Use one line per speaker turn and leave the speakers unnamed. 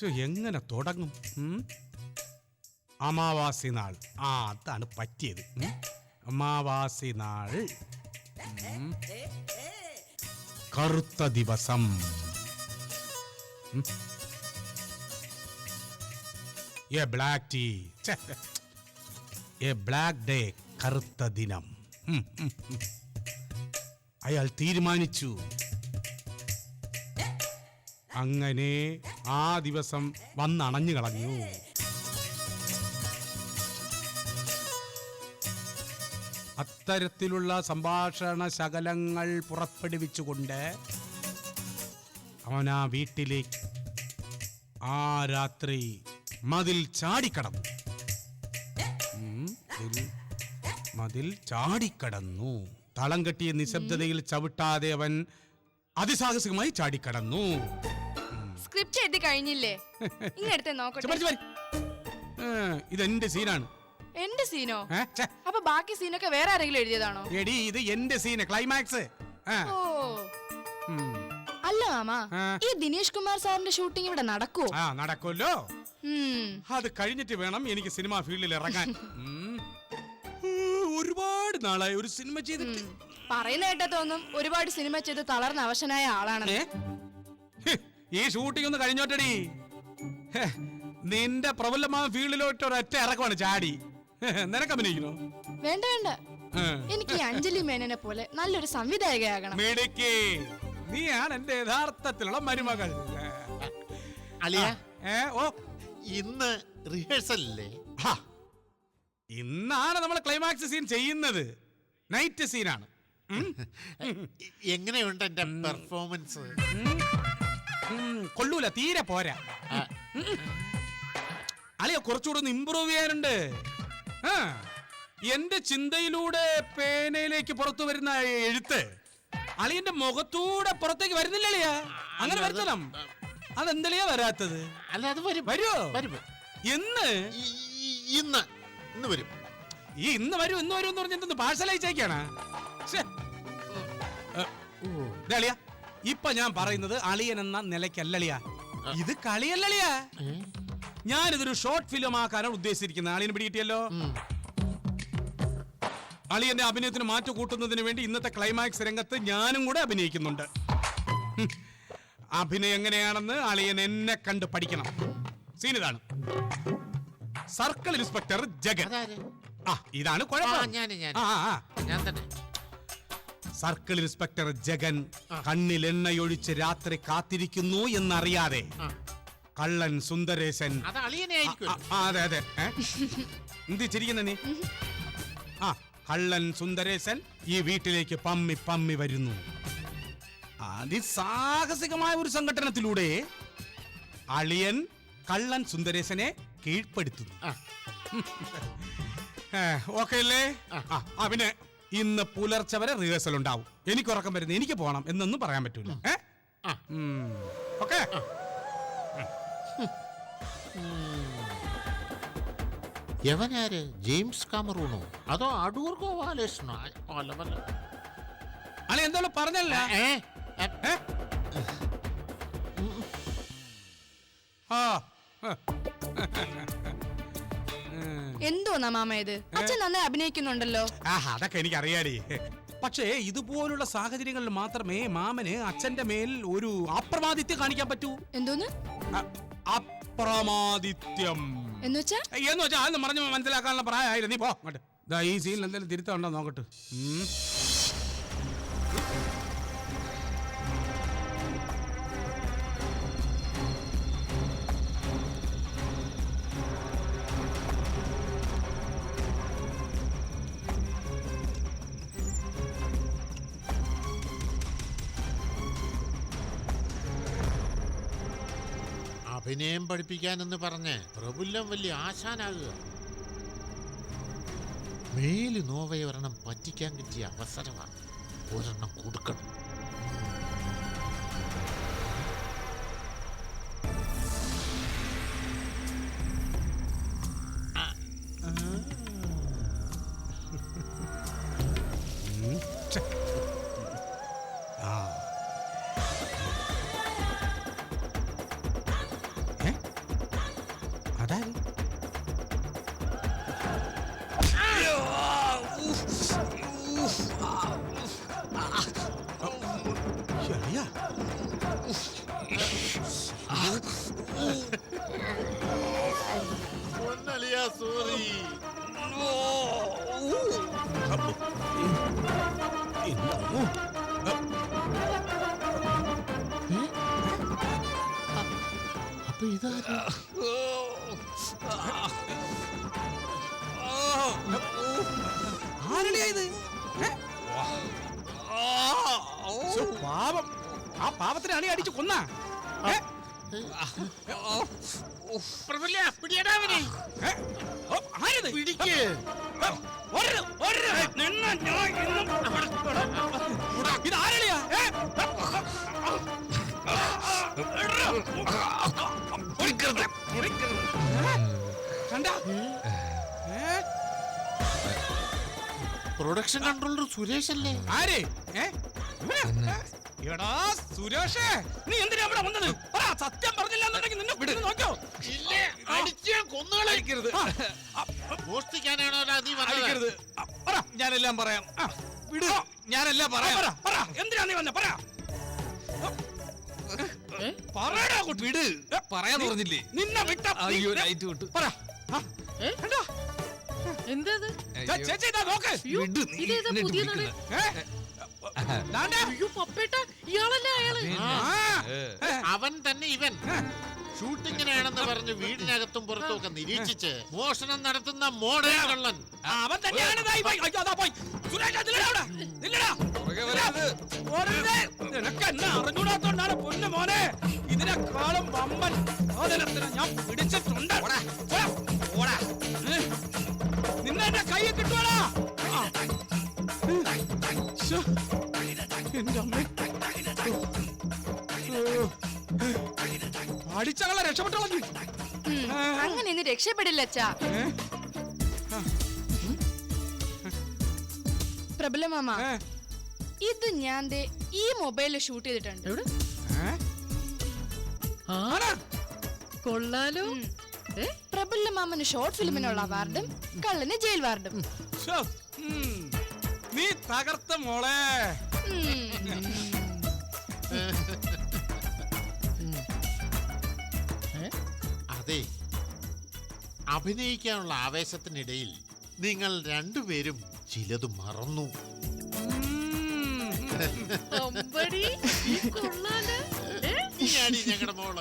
എങ്ങനെ തുടങ്ങും? അമാവാസി നാൾ ആ അതാണ് പറ്റിയത്? അമാവാസി നാൾ. കറുത്ത ദിവസം. A black tea a black day കറുത്ത ദിനം. അയാൾ തീരുമാനിച്ചു അങ്ങനെ ആ ദിവസം വന്നണഞ്ഞു കളഞ്ഞു. അത്തരത്തിലുള്ള സംഭാഷണ ശകലങ്ങൾ പുറപ്പെടുവിച്ചുകൊണ്ട് അവൻ ആ വീട്ടിലേക്ക് ആ രാത്രി മതിൽ ചാടിക്കടന്നു. മതിൽ- ചാടിക്കടന്നു. തളം കെട്ടിയ നിശബ്ദതയിൽ ചവിട്ടാതെ അവൻ അതിസാഹസികമായി ചാടിക്കടന്നു.
കഴിഞ്ഞില്ലേ? ഇങ്ങടുത്തെ നോക്കട്ടെ.
ഇതെന്റെ സീനാണ്.
എന്റെ സീനോ? അപ്പൊ ബാക്കി സീനൊക്കെ വേറെ ആരെങ്കിലും എഴുതിയതാണോ?
എടി ഇത് എന്റെ സീന ക്ലൈമാക്സ്.
ഓ. അല്ല മാമ ഈ ദിനേഷ് കുമാർ സാറിന്റെ ഷൂട്ടിംഗ് ഇവിടെ നടക്കൂ
ആ നടക്കുമല്ലോ. അത് കഴിഞ്ഞിട്ട് വേണം എനിക്ക് സിനിമാ ഫീൽഡിൽ ഇറങ്ങാൻ. ഒരുപാട് നാളായി ഒരു സിനിമ ചെയ്തിട്ട്.
പറയുന്ന കേട്ടാ തോന്നും ഒരുപാട് സിനിമ ചെയ്ത് തളർന്ന അവശനായ ആളാണെന്ന്?
ഹ്, ഈ ഷൂട്ടിംഗ് ഒന്ന് കഴിഞ്ഞോട്ടടി. നിന്റെ പ്രബലമായ ഫീൽഡിലോട്ട് ഒരൊറ്റ ഇറക്കമാണ് ചാടി. നിനക്ക് അഭിനയിക്കണോ?
വേണ്ട വേണ്ട. എനിക്ക് അഞ്ജലി മേനനെ പോലെ നല്ലൊരു സംവിധായകയാകണം
മിടുക്കി. നീയാണ് എന്റെ യഥാർത്ഥത്തിലുള്ള മരുമകൾ. അലിയ ഓ.
ഇന്ന് റിഹേഴ്സൽ ഇല്ലേ
ഹാ. ഇന്നാണ് നമ്മൾ ക്ലൈമാക്സ് സീൻ ചെയ്യുന്നത്. നൈറ്റ് സീനാണ്
എങ്ങനെയുണ്ട് എന്റെ പെർഫോമൻസ്
ഉം, കൊള്ളൂല തീരെ പോരാ. അളിയ കുറച്ചുകൂടെ ഒന്ന് ഇമ്പ്രൂവ് ചെയ്യാനുണ്ട്. ആ, എന്റെ ചിന്തയിലൂടെ പേനയിലേക്ക് പുറത്തു വരുന്ന എഴുത്ത് അളിയന്റെ മുഖത്തൂടെ പുറത്തേക്ക് വരുന്നില്ല അളിയ. അങ്ങനെ വരുത്തണം. അതെന്തളിയാ വരാത്തത്?
അല്ല അത് വരും.
വരുമോ
വരും
എന്ന്
ഈ- ഈ- ഇന്ന്. ഇന്ന് വരും.
ഈ ഇന്ന് വരും ഇന്ന് വരും എന്ന് പറഞ്ഞിട്ട് പാഴ്സൽ അയച്ചേക്കാണ്. അളിയ ഇപ്പൊ ഞാൻ പറയുന്നത് അളിയൻ എന്ന നിലയ്ക്കല്ലളിയ ഇത്
കളിയല്ലളിയ?
ഞാനിതൊരു ഷോർട്ട് ഫിലിം ആക്കാനാണ് ഉദ്ദേശിച്ചിരിക്കുന്നത് അളിയന് പിടികിട്ടിയല്ലോ. അളിയന്റെ അഭിനയത്തിന് മാറ്റു കൂട്ടുന്നതിന് വേണ്ടി ഇന്നത്തെ ക്ലൈമാക്സ് രംഗത്ത് ഞാനും കൂടെ അഭിനയിക്കുന്നുണ്ട്. അഭിനയം എങ്ങനെയാണെന്ന് അളിയൻ എന്നെ കണ്ട് പഠിക്കണം. സീൻ ഇതാണ്. Circle inspector Jagan. ആ ഇതാണ് കുഴപ്പം.
ഞാൻ തന്നെ.
സർക്കിൾ ഇൻസ്പെക്ടർ ജഗൻ കണ്ണിൽ എണ്ണയൊഴിച്ച് രാത്രി കാത്തിരിക്കുന്നു എന്നറിയാതെ. കള്ളൻ സുന്ദരേശൻ.
അത്
ആ, അതെ അതെ. ഏ? എന്ത് ചിരിക്കുന്ന നീ? ആ കള്ളൻ സുന്ദരേശൻ ഈ വീട്ടിലേക്ക് പമ്മി പമ്മി വരുന്നു. അതിസാഹസികമായ ഒരു സംഘടനത്തിലൂടെ അളിയൻ കള്ളൻ സുന്ദരേശനെ കീഴ്പ്പെടുത്തുന്നു.
ആ.
ഓക്കെ അല്ലേ? ആ ആ, പിന്നെ? ഇന്ന് പുലർച്ചെ വരെ റിഹേഴ്സൽ ഉണ്ടാവും. എനിക്ക് ഉറക്കം വരുന്നത് എനിക്ക് പോകണം എന്നൊന്നും പറയാൻ പറ്റൂല. ഏ. ഓക്കെ?
യവനാര് ജെയിംസ് കാമറൂണോ? അതോ അടൂർ ഗോപാലകൃഷ്ണോ അല്ല വല്ല
അളി എന്തായാലും പറഞ്ഞല്ല? ആ. ഹ.
എന്തോന്നാ മാമ ഇത്? അച്ഛൻ നന്നായി അഭിനയിക്കുന്നുണ്ടല്ലോ.
ആ അതൊക്കെ എനിക്ക് അറിയാടി പക്ഷേ ഇതുപോലുള്ള സാഹചര്യങ്ങളിൽ മാത്രമേ മാമന് അച്ഛന്റെ മേൽ ഒരു അപ്രമാദിത്യം കാണിക്കാൻ പറ്റൂ.
എന്തോന്ന്?
അ- അപ്രമാദിത്യം.
എന്നുവെച്ചാ
എന്ന് വെച്ചാൽ അതൊന്നും പറഞ്ഞ് മനസ്സിലാക്കാനുള്ള പ്രായമായില്ല? നീ പോ അങ്ങോട്ട്. ദാ ഈ സീനിൽ എന്തെങ്കിലും തിരുത്തമുണ്ടോ നോക്കട്ടെ. ഉം.
അഭിനയം പഠിപ്പിക്കാനെന്ന് പറഞ്ഞ് പ്രഫുല്ലം വലിയ ആശാനാകുക. മേൽ നോവയൊരെണ്ണം പറ്റിക്കാൻ കിട്ടിയ അവസരമാണ്. ഒരെണ്ണം കൊടുക്കണം. പൊന്നളിയ സോറി അപ്പൊ ഇതാരാ?
ആരുടെയാ ഇത് പാവം. ആ പാപത്തിനെ അണി അടിച്ച് കൊന്ന.
പ്രഫുല്ല പിടിയടാ അവനെ പിടിക്ക്
ഒരരുത്, ഒരരുത്. നിന്നെ ഞാൻ ഇന്നും ഇത് ആരളിയാ ഏ? ഒരിക്കരുത്, ഒരിക്കരുത്. ഏ? കണ്ടാ?
പ്രൊഡക്ഷൻ കൺട്രോളർ സുരേഷ് അല്ലേ
ആരേ ഏ? എടാ സുരേഷേ നീ എന്തിനാ ഇവിടെ വന്നത്? പറ സത്യം പറഞ്ഞില്ല എന്നുണ്ടെങ്കിൽ നിന്നെ വിട്. നോക്കോ
അടിച്ചാ കൊന്നുകളെ
അടിക്കരുത്. ആ, ആ,
മോഷ്ടിക്കാനാണോ നീ വന്നത്?
പറ.
ഞാനെല്ലാം പറയാം.
വിടുക
ഞാനെല്ലാം പറയാം.
പറ പറ. എന്തിനാ നീ വന്നെ? പറ. പറയടാ കുട്ടി.
വിട്. പറയാൻ പറഞ്ഞില്ലേ?
നിന്നെ വിട്ട
അയ്യോ ലൈറ്റ് വിട്ടു.
പറ? കണ്ടാ?
എന്തത്?
ചേച്ചി ഇതാ നോക്ക്.
ഇതേതാ. അയ്യോ പപ്പേട്ട ഇയാളല്ലേ
അയാൾ?
അവൻ തന്നെ ഇവൻ. ഷൂട്ടിങ്ങിനാണെന്ന് പറഞ്ഞ് വീടിനകത്തും പുറത്തും ഒക്കെ നിരീക്ഷിച്ച് മോഷണം നടത്തുന്ന മോഡേൺ കള്ളൻ.
അവൻ തന്നെയാണ്. ഇതിനെക്കാളും വമ്പൻ. സാധനത്തിന് ഞാൻ പിടിച്ചിട്ടുണ്ട്. എന്റെ അമ്മേ. അടിച്ചകളെ രക്ഷപ്പെട്ടോളഞ്ഞു
അങ്ങനെ ഇന്ന് രക്ഷപ്പെടില്ല അച്ഛാ. പ്രബല മാമ ഇത് ഞാൻ ഈ മൊബൈലിൽ ഷൂട്ട് ചെയ്തിട്ടുണ്ട്.
കൊള്ളാലോ?
പ്രബല മാമന് ഷോർട്ട് ഫിലിമിനുള്ള അവാർഡും കള്ളന് ജയിൽ വാർഡും
തകർത്ത മോളെ.
അതെ അഭിനയിക്കാനുള്ള ആവേശത്തിനിടയിൽ നിങ്ങൾ രണ്ടുപേരും ചിലത് മറന്നു
ഞാനീ ഈ കൊള്ളാലോ ഏ?
നീയാടി ഞങ്ങളുടെ മോൾ